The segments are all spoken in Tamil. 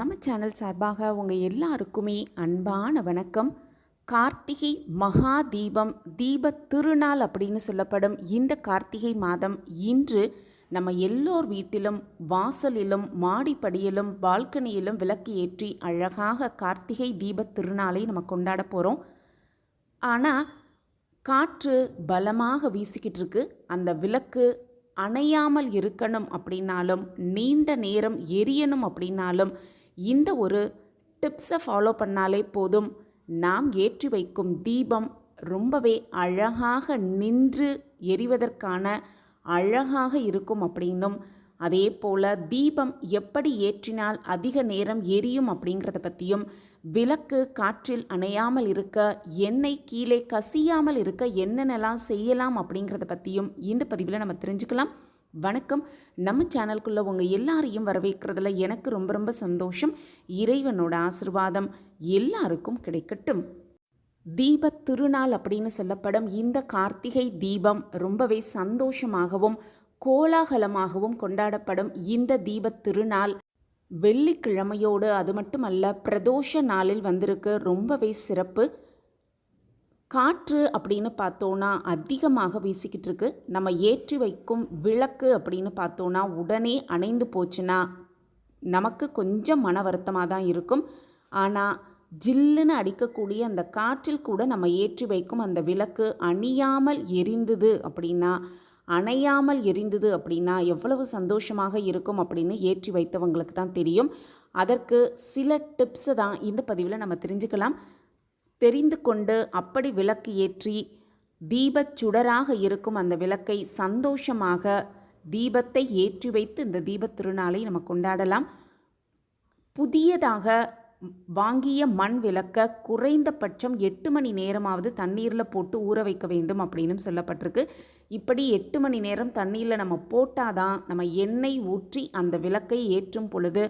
நம்ம சேனல் சார்பாக உங்கள் எல்லாருக்குமே அன்பான வணக்கம். கார்த்திகை மகா தீபம் தீப திருநாள் அப்படின்னு சொல்லப்படும் இந்த கார்த்திகை மாதம் இன்று நம்ம எல்லோர் வீட்டிலும் வாசலிலும் மாடிப்படியிலும் பால்கனியிலும் விளக்கு ஏற்றி அழகாக கார்த்திகை தீப திருநாளை நம்ம கொண்டாட போகிறோம் ஆனால் காற்று பலமாக வீசிக்கிட்டு இருக்கு. அந்த விளக்கு அணையாமல் இருக்கணும் அப்படின்னாலும் நீண்ட நேரம் எரியணும் அப்படின்னாலும் இந்த ஒரு டிப்ஸை ஃபாலோ பண்ணாலே போதும். நாம் ஏற்றி வைக்கும் தீபம் ரொம்பவே அழகாக நின்று எரிவதற்கான அழகாக இருக்கும் அப்படின்னும். அதே போல் தீபம் எப்படி ஏற்றினால் அதிக நேரம் எரியும் அப்படிங்கிறத பற்றியும் விளக்கு காற்றில் அணையாமல் இருக்க எண்ணெய் கீழே கசியாமல் இருக்க என்னென்னலாம் செய்யலாம் அப்படிங்கிறத பற்றியும் இந்த பதிவில் நம்ம தெரிஞ்சுக்கலாம். வணக்கம். நம்ம சேனலுக்குள்ளே உங்கள் எல்லாரையும் வரவேற்கிறதுல எனக்கு ரொம்ப ரொம்ப சந்தோஷம். இறைவனோட ஆசிர்வாதம் எல்லாருக்கும் கிடைக்கட்டும். தீப திருநாள் அப்படின்னு சொல்லப்படும் இந்த கார்த்திகை தீபம் ரொம்பவே சந்தோஷமாகவும் கோலாகலமாகவும் கொண்டாடப்படும் இந்த தீப திருநாள். வெள்ளிக்கிழமையோடு அது மட்டுமல்ல பிரதோஷ நாளில் வந்திருக்கு ரொம்பவே சிறப்பு. காற்று அப்படின்னு பார்த்தோன்னா அதிகமாக வீசிக்கிட்டு இருக்கு நம்ம ஏற்றி வைக்கும் விளக்கு அப்படின்னு பார்த்தோன்னா உடனே அணைந்து போச்சுன்னா நமக்கு கொஞ்சம் மன வருத்தமாக தான் இருக்கும். ஆனால் ஜில்லுன்னு அடிக்கக்கூடிய அந்த காற்றில் கூட நம்ம ஏற்றி வைக்கும் அந்த விளக்கு அணியாமல் எரிந்தது அப்படின்னா அணையாமல் எரிந்தது அப்படின்னா எவ்வளவு சந்தோஷமாக இருக்கும் அப்படின்னு ஏற்றி வைத்தவங்களுக்கு தான் தெரியும். அதற்கு சில டிப்ஸை தான் இந்த பதிவில் நம்ம தெரிஞ்சுக்கலாம். தெரிந்து கொண்டு அப்படி விளக்கு ஏற்றி தீபச் சுடராக இருக்கும் அந்த விளக்கை சந்தோஷமாக தீபத்தை ஏற்றி வைத்து இந்த தீபத் திருநாளை நம்ம கொண்டாடலாம். புதியதாக வாங்கிய மண் விளக்க குறைந்தபட்சம் எட்டு மணி நேரமாவது தண்ணீரில் போட்டு ஊற வைக்க வேண்டும் அப்படின்னு சொல்லப்பட்டிருக்கு. இப்படி எட்டு மணி நேரம் தண்ணீரில் நம்ம போட்டால் தான் நம்ம எண்ணெய் ஊற்றி அந்த விளக்கை ஏற்றும் பொழுது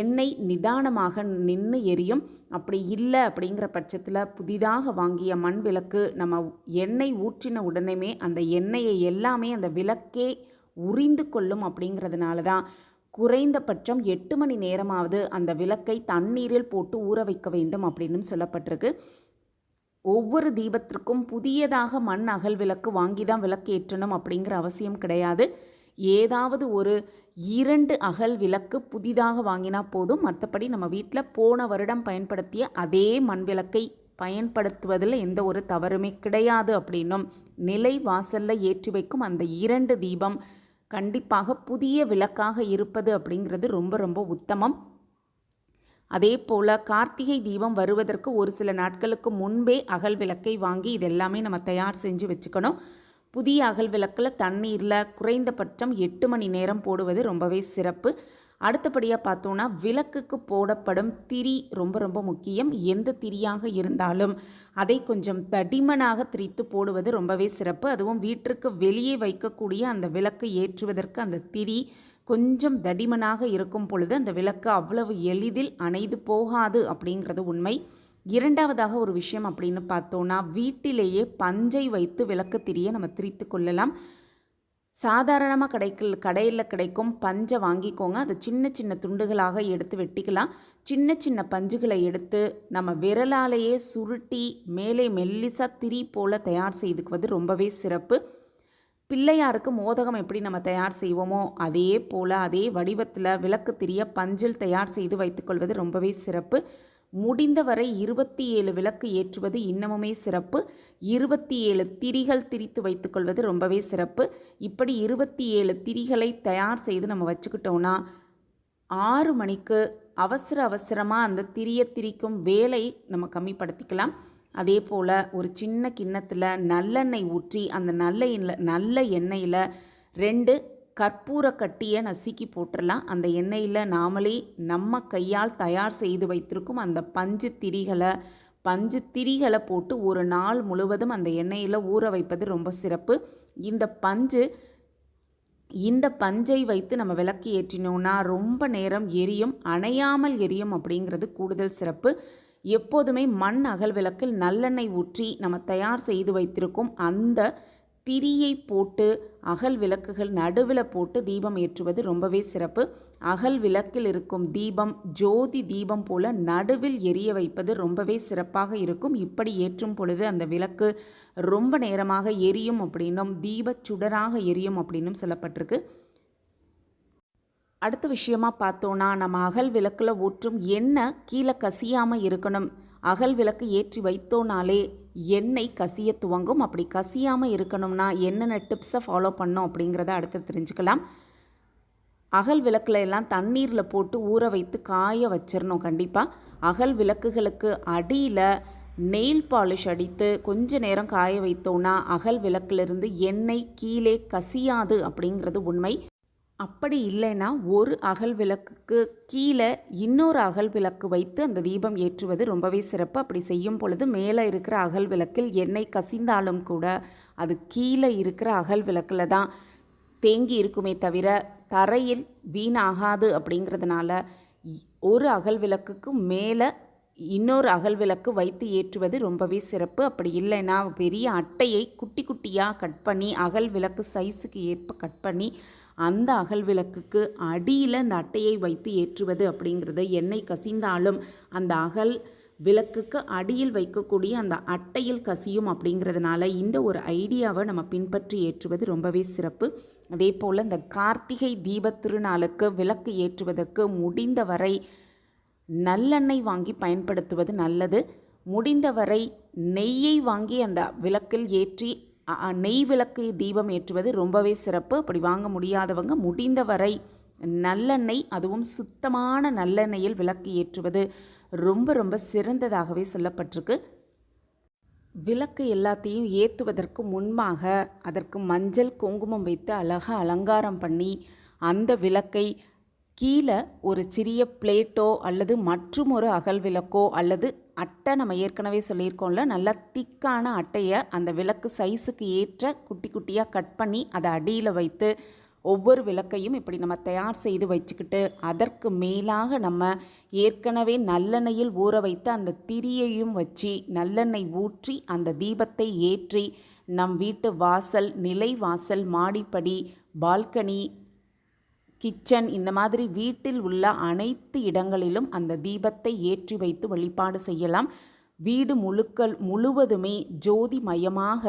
எண்ணெய் நிதானமாக நின்று எரியும். அப்படி இல்லை அப்படிங்கிற பட்சத்தில் புதிதாக வாங்கிய மண் விளக்கு நம்ம எண்ணெய் ஊற்றின உடனேமே அந்த எண்ணெயை எல்லாமே அந்த விளக்கே உறிந்து கொள்ளும் அப்படிங்கிறதுனால தான் குறைந்தபட்சம் எட்டு மணி நேரமாவது அந்த விளக்கை தண்ணீரில் போட்டு ஊற வைக்க வேண்டும் அப்படின்னு சொல்லப்பட்டிருக்கு. ஒவ்வொரு தீபத்திற்கும் புதியதாக மண் அகல் விளக்கு வாங்கி தான் விளக்கு ஏற்றணும் அப்படிங்கிற அவசியம் கிடையாது. ஏதாவது ஒரு இரண்டு அகல் விளக்கு புதிதாக வாங்கினா போதும். மற்றபடி நம்ம வீட்டில் போன வருடம் பயன்படுத்திய அதே மண் விளக்கை பயன்படுத்துவதில் எந்த ஒரு தவறுமே கிடையாது அப்படின்னும் நிலை வாசலில் ஏற்றி வைக்கும் அந்த இரண்டு தீபம் கண்டிப்பாக புதிய விளக்காக இருப்பது அப்படிங்கிறது ரொம்ப ரொம்ப உத்தமம். அதே போல் கார்த்திகை தீபம் வருவதற்கு ஒரு சில நாட்களுக்கு முன்பே அகல் விளக்கை வாங்கி இதெல்லாமே நம்ம தயார் செஞ்சு வச்சுக்கணும். புதிய அகல் விளக்கில் தண்ணீரில் குறைந்தபட்சம் எட்டு மணி நேரம் போடுவது ரொம்பவே சிறப்பு. அடுத்தபடியாக பார்த்தோன்னா விளக்குக்கு போடப்படும் திரி ரொம்ப ரொம்ப முக்கியம். எந்த திரியாக இருந்தாலும் அதை கொஞ்சம் தடிமனாக திரித்து போடுவது ரொம்பவே சிறப்பு. அதுவும் வீட்டிற்கு வெளியே வைக்கக்கூடிய அந்த விளக்கு ஏற்றுவதற்கு அந்த திரி கொஞ்சம் தடிமனாக இருக்கும் பொழுது அந்த விளக்கு அவ்வளவு எளிதில் அணைந்து போகாது அப்படிங்கிறது உண்மை. இரண்டாவதாக ஒரு விஷயம் அப்படின்னு பார்த்தோன்னா வீட்டிலேயே பஞ்சை வைத்து விளக்கு திரியை நம்ம திரித்து கொள்ளலாம். சாதாரணமாக கிடைக்கல் கடையில் கிடைக்கும் பஞ்சை வாங்கிக்கோங்க. அதை சின்ன சின்ன துண்டுகளாக எடுத்து வெட்டிக்கலாம். சின்ன சின்ன பஞ்சுகளை எடுத்து நம்ம விரலாலேயே சுருட்டி மேலே மெல்லிசா திரி போல் தயார் செய்துக்குவது ரொம்பவே சிறப்பு. பிள்ளையாருக்கு மோதகம் எப்படி நம்ம தயார் செய்வோமோ அதே போல் அதே வடிவத்தில் விளக்கு திரிய பஞ்சில் தயார் செய்து வைத்துக்கொள்வது ரொம்பவே சிறப்பு. முடிந்தவரை இருபத்தி ஏழு விளக்கு ஏற்றுவது இன்னமுமே சிறப்பு. இருபத்தி ஏழு திரிகள் திரித்து வைத்துக்கொள்வது ரொம்பவே சிறப்பு. இப்படி இருபத்தி ஏழு திரிகளை தயார் செய்து நம்ம வச்சுக்கிட்டோம்னா ஆறு மணிக்கு அவசர அவசரமாக அந்த திரிய திரிக்கும் வேலை நம்ம கம்மிப்படுத்திக்கலாம். அதே போல் ஒரு சின்ன கிண்ணத்தில் நல்லெண்ணெய் ஊற்றி அந்த நல்ல நல்ல எண்ணெயில் ரெண்டு கற்பூர கட்டியை நசுக்கி போட்டுடலாம் அந்த எண்ணெயில் நாமளே நம்ம கையால் தயார் செய்து வைத்திருக்கும் அந்த பஞ்சு திரிகளை பஞ்சு திரிகளை போட்டு ஒரு நாள் முழுவதும் அந்த எண்ணெயில் ஊற வைப்பது ரொம்ப சிறப்பு. இந்த பஞ்சு இந்த பஞ்சை வைத்து நம்ம விளக்கு ஏற்றினோன்னா ரொம்ப நேரம் எரியும் அணையாமல் எரியும் அப்படிங்கிறது கூடுதல் சிறப்பு. எப்போதுமே மண் அகல் விளக்கில் நல்லெண்ணெய் ஊற்றி நம்ம தயார் செய்து வைத்திருக்கும் அந்த திரியை போட்டு அகல் விளக்குகள் நடுவில் போட்டு தீபம் ஏற்றுவது ரொம்பவே சிறப்பு. அகல் விளக்கில் இருக்கும் தீபம் ஜோதி தீபம் போல நடுவில் எரிய வைப்பது ரொம்பவே சிறப்பாக இருக்கும். இப்படி ஏற்றும் பொழுது அந்த விளக்கு ரொம்ப நேரமாக எரியும் அப்படின்னும் தீபச் சுடராக எரியும் அப்படின்னும் சொல்லப்பட்டிருக்கு. அடுத்த விஷயமா பார்த்தோன்னா நம்ம அகல் விளக்கில் ஊற்றும் எண்ணெய் கீழே கசியாமல் இருக்கணும். அகல் விளக்கு ஏற்றி வைத்தோனாலே எண்ணெய் கசிய துவங்கும். அப்படி கசியாமல் இருக்கணும்னா என்னென்ன டிப்ஸை ஃபாலோ பண்ணோம் அப்படிங்கிறத அடுத்து தெரிஞ்சுக்கலாம். அகல் விளக்குல எல்லாம் தண்ணீரில் போட்டு ஊற வைத்து காய வச்சிடணும் கண்டிப்பாக அகல் விளக்குகளுக்கு அடியில் நெயில் பாலிஷ் அடித்து கொஞ்ச நேரம் காய வைத்தோன்னா அகல் விளக்கிலிருந்து எண்ணெய் கீழே கசியாது அப்படிங்கிறது உண்மை. அப்படி இல்லைன்னா ஒரு அகல் விளக்குக்கு கீழே இன்னொரு அகல் விளக்கு வைத்து அந்த தீபம் ஏற்றுவது ரொம்பவே சிறப்பு. அப்படி செய்யும் பொழுது மேலே இருக்கிற அகல் விளக்கில் எண்ணெய் கசிந்தாலும் கூட அது கீழே இருக்கிற அகல் விளக்கில் தான் தேங்கி இருக்குமே தவிர தரையில் வீணாகாது அப்படிங்கிறதுனால இ- ஒரு அகல் விளக்குக்கு மேலே இன்னொரு அகல் விளக்கு வைத்து ஏற்றுவது ரொம்பவே சிறப்பு. அப்படி இல்லைன்னா பெரிய அட்டையை குட்டி குட்டியாக கட் பண்ணி அகல் விளக்கு சைஸுக்கு ஏற்ப கட் பண்ணி அந்த அகல் விளக்குக்கு அடியில் அந்த அட்டையை வைத்து ஏற்றுவது அப்படிங்கிறது எண்ணெய் கசிந்தாலும் அந்த அகல் விளக்குக்கு அடியில் வைக்கக்கூடிய அந்த அட்டையில் கசியும் அப்படிங்கிறதுனால இந்த ஒரு ஐடியாவை நம்ம பின்பற்றி ஏற்றுவது ரொம்பவே சிறப்பு. அதே போல் இந்த கார்த்திகை தீபத் திருநாளுக்கு விளக்கு ஏற்றுவதற்கு முடிந்தவரை நல்லெண்ணெய் வாங்கி பயன்படுத்துவது நல்லது. முடிந்தவரை நெய்யை வாங்கி அந்த விளக்கில் ஏற்றி நெய் விளக்கு தீபம் ஏற்றுவது ரொம்பவே சிறப்பு. அப்படி வாங்க முடியாதவங்க முடிந்தவரை நல்லெண்ணெய் அதுவும் சுத்தமான நல்லெண்ணெயில் விளக்கு ஏற்றுவது ரொம்ப ரொம்ப சிறந்ததாகவே சொல்லப்பட்டிருக்கு. விளக்கு எல்லாத்தையும் ஏற்றுவதற்கு முன்பாக அதற்கு மஞ்சள் குங்குமம் வைத்து அழகாக அலங்காரம் பண்ணி அந்த விளக்கை கீழே ஒரு சிறிய பிளேட்டோ அல்லது மற்றும் ஒரு அகல் விளக்கோ அல்லது அட்டை நம்ம ஏற்கனவே சொல்லியிருக்கோம்ல நல்லா திக்கான அட்டையை அந்த விளக்கு சைஸுக்கு ஏற்ற குட்டி குட்டியாக கட் பண்ணி அதை அடியில் வைத்து ஒவ்வொரு விளக்கையும் இப்படி நம்ம தயார் செய்து வச்சுக்கிட்டு அதற்கு மேலாக நம்ம ஏற்கனவே நல்லெண்ணெயில் ஊற வைத்து அந்த திரியையும் வச்சு நல்லெண்ணெய் ஊற்றி அந்த தீபத்தை ஏற்றி நம் வீட்டு வாசல் நிலை வாசல் மாடிப்படி பால்கனி கிச்சன் இந்த மாதிரி வீட்டில் உள்ள அனைத்து இடங்களிலும் அந்த தீபத்தை ஏற்றி வைத்து வழிபாடு செய்யலாம். வீடு முழுக்கள் முழுவதுமே ஜோதி மயமாக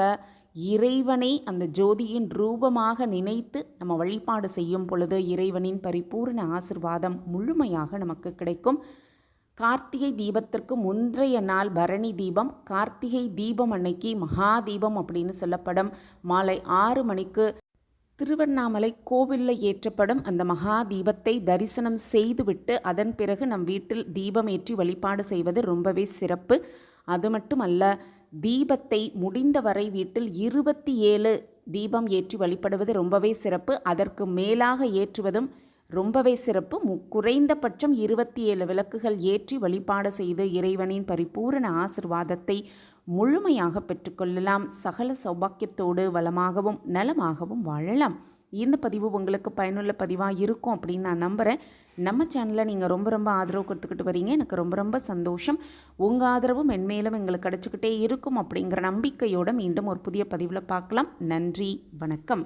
இறைவனை அந்த ஜோதியின் ரூபமாக நினைத்து நம்ம வழிபாடு செய்யும் பொழுது இறைவனின் பரிபூர்ண ஆசிர்வாதம் முழுமையாக நமக்கு கிடைக்கும். கார்த்திகை தீபத்திற்கு முந்தைய நாள் பரணி தீபம் கார்த்திகை தீபம் அன்னைக்கு மகா தீபம் அப்படின்னு சொல்லப்படும். மாலை ஆறு மணிக்கு திருவண்ணாமலை கோவிலில் ஏற்றப்படும் அந்த மகா தீபத்தை தரிசனம் செய்துவிட்டு அதன் பிறகு நம் வீட்டில் தீபம் ஏற்றி வழிபாடு செய்வது ரொம்பவே சிறப்பு. அது மட்டுமல்ல தீபத்தை முடிந்தவரை வீட்டில் இருபத்தி ஏழு தீபம் ஏற்றி வழிபடுவது ரொம்பவே சிறப்பு. அதற்கு மேலாக ஏற்றுவதும் ரொம்பவே சிறப்பு. மு குறைந்தபட்சம் இருபத்தி ஏழு விளக்குகள் ஏற்றி வழிபாடு செய்து இறைவனின் பரிபூரண ஆசிர்வாதத்தை முழுமையாக பெற்றுக்கொள்ளலாம். சகல சௌபாக்கியத்தோடு வளமாகவும் நலமாகவும் வாழலாம். இந்த பதிவு உங்களுக்கு பயனுள்ள பதிவாக இருக்கும் அப்படின்னு நான் நம்புகிறேன் நம்ம சேனலில் நீங்கள் ரொம்ப ரொம்ப ஆதரவு கொடுத்துக்கிட்டு வரீங்க. எனக்கு ரொம்ப ரொம்ப சந்தோஷம். உங்கள் ஆதரவும் மென்மேலும் எங்களுக்கு கிடச்சிக்கிட்டே இருக்கும் அப்படிங்கிற நம்பிக்கையோடு மீண்டும் ஒரு புதிய பதிவில் பார்க்கலாம். நன்றி. வணக்கம்.